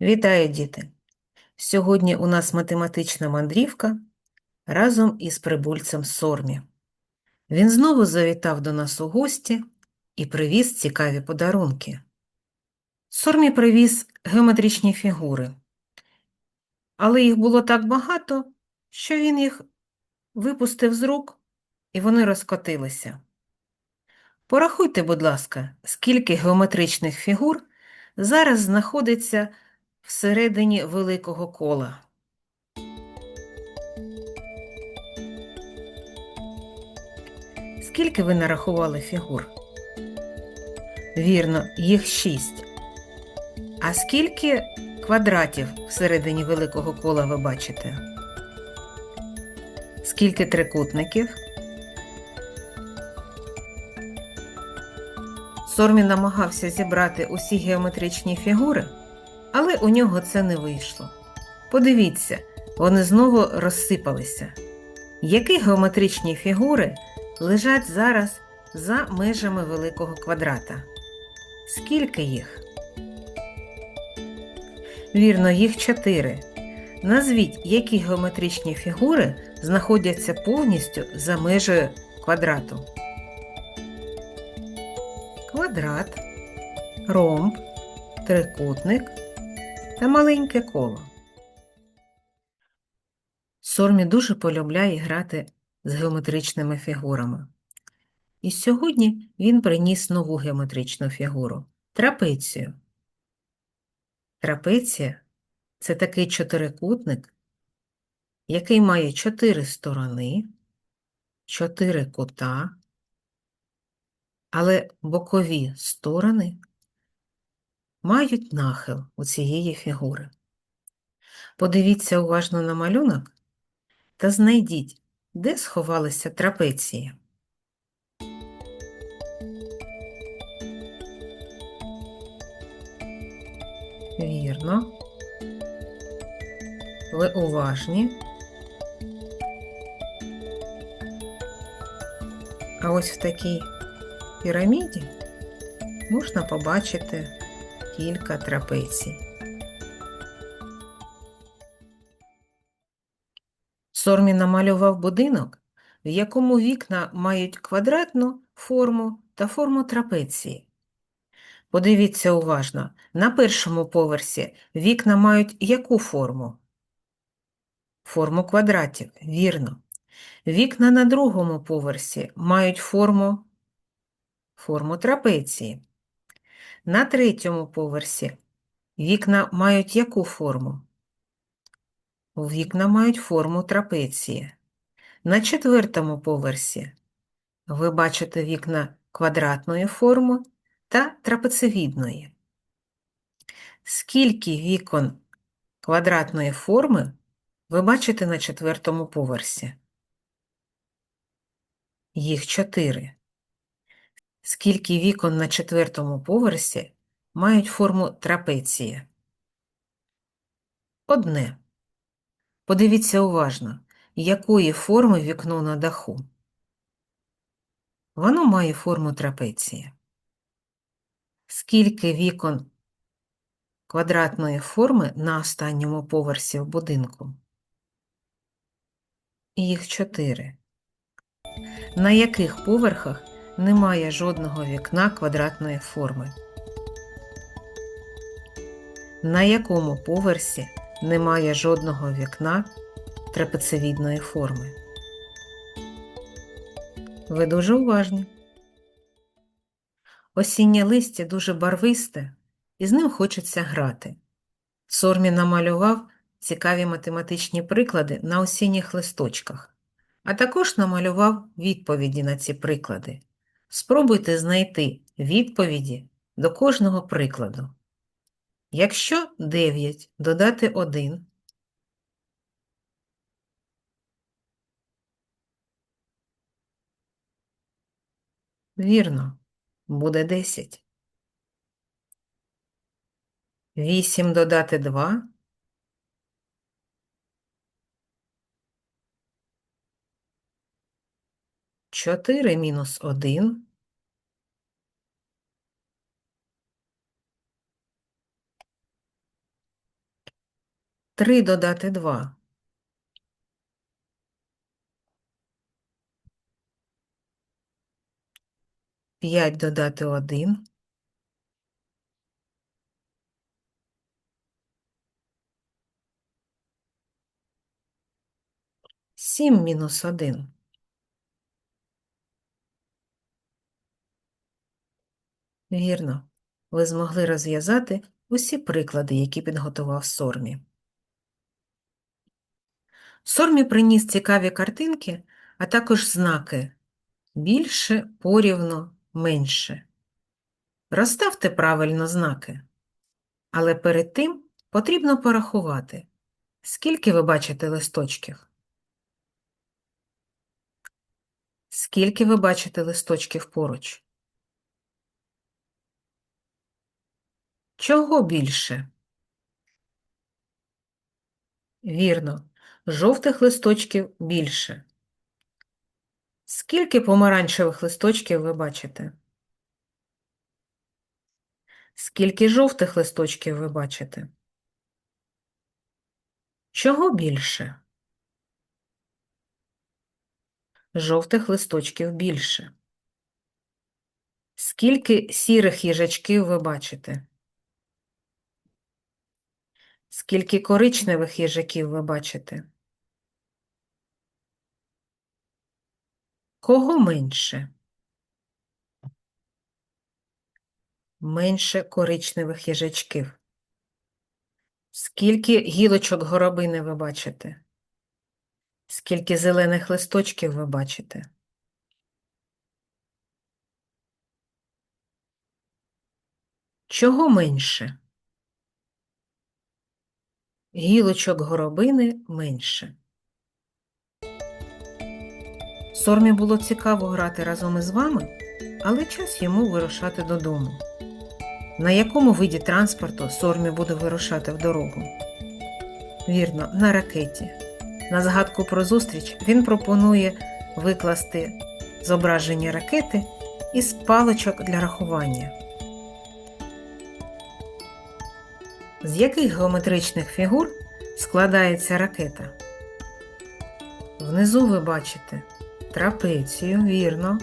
Вітаю, діти! Сьогодні у нас математична мандрівка разом із прибульцем Сормі. Він знову завітав до нас у гості і привіз цікаві подарунки. Сормі привіз геометричні фігури, але їх було так багато, що він їх випустив з рук, і вони розкотилися. Порахуйте, будь ласка, скільки геометричних фігур зараз знаходиться всередині великого кола. Скільки ви нарахували фігур? Вірно, їх шість. А скільки квадратів всередині великого кола ви бачите? Скільки трикутників? Сормі намагався зібрати усі геометричні фігури, але у нього це не вийшло. Подивіться, вони знову розсипалися. Які геометричні фігури лежать зараз за межами великого квадрата? Скільки їх? Вірно, їх чотири. Назвіть, які геометричні фігури знаходяться повністю за межею квадрату. Квадрат, ромб, трикутник та маленьке коло. Сормі дуже полюбляє грати з геометричними фігурами. І сьогодні він приніс нову геометричну фігуру трапецію. Трапеція це такий чотирикутник, який має чотири сторони, чотири кута, але бокові сторони мають нахил у цієї фігури. Подивіться уважно на малюнок та знайдіть, де сховалися трапеції. Вірно. Ви уважні. А ось в такій піраміді можна побачити кілька трапецій. Сормі намалював будинок, в якому вікна мають квадратну форму та форму трапеції. Подивіться уважно, на першому поверсі вікна мають яку форму? Форму квадратів, вірно. Вікна на другому поверсі мають форму форму трапеції. На третьому поверсі вікна мають яку форму? Вікна мають форму трапеції. На четвертому поверсі ви бачите вікна квадратної форми та трапецевідної. Скільки вікон квадратної форми ви бачите на четвертому поверсі? Їх чотири. Скільки вікон на четвертому поверсі мають форму трапеції? Одне. Подивіться уважно, якої форми вікно на даху. Воно має форму трапеції. Скільки вікон квадратної форми на останньому поверсі в будинку? Їх чотири. На яких поверхах немає жодного вікна квадратної форми? На якому поверсі немає жодного вікна трапецевідної форми? Ви дуже уважні. Осіннє листя дуже барвисте, і з ним хочеться грати. Сормі намалював цікаві математичні приклади на осінніх листочках, а також намалював відповіді на ці приклади. Спробуйте знайти відповіді до кожного прикладу. Якщо 9 додати 1, вірно, буде 10. 8 додати 2 4 мінус 1 – 3 додати 2? П'ять додати 1. Сім мінус 1. Вірно. Ви змогли розв'язати усі приклади, які підготував Сормі. Сормі приніс цікаві картинки, а також знаки більше, порівно, менше. Розставте правильно знаки. Але перед тим потрібно порахувати, скільки ви бачите листочків. Скільки ви бачите листочків поруч? Чого більше? Вірно, жовтих листочків більше. Скільки помаранчевих листочків ви бачите? Скільки жовтих листочків ви бачите? Чого більше? Жовтих листочків більше. Скільки сірих їжачків ви бачите? Скільки коричневих їжаків ви бачите? Кого менше? Менше коричневих їжачків. Скільки гілочок горобини ви бачите? Скільки зелених листочків ви бачите? Чого менше? Гілочок горобини менше. Сормі було цікаво грати разом із вами, але час йому вирушати додому. На якому виді транспорту Сормі буде вирушати в дорогу? Вірно, на ракеті. На згадку про зустріч він пропонує викласти зображення ракети із паличок для рахування. З яких геометричних фігур складається ракета? Внизу ви бачите трапецію, вірно.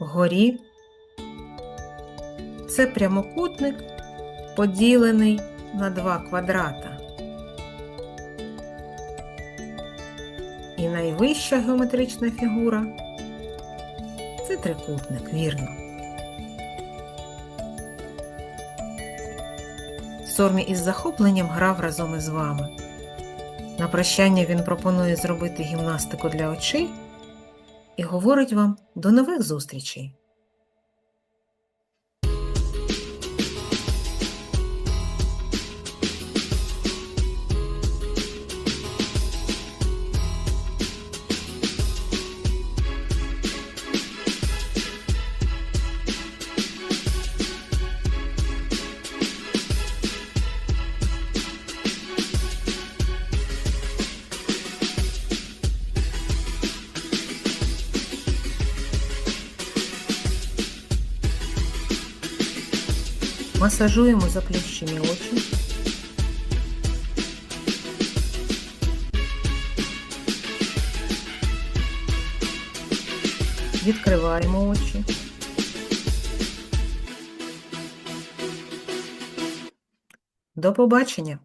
Вгорі це прямокутник, поділений на два квадрата. І найвища геометрична фігура це трикутник, вірно. Сормі із захопленням грав разом із вами. На прощання він пропонує зробити гімнастику для очей і говорить вам до нових зустрічей. Масажуємо заплющені очі. Відкриваємо очі. До побачення!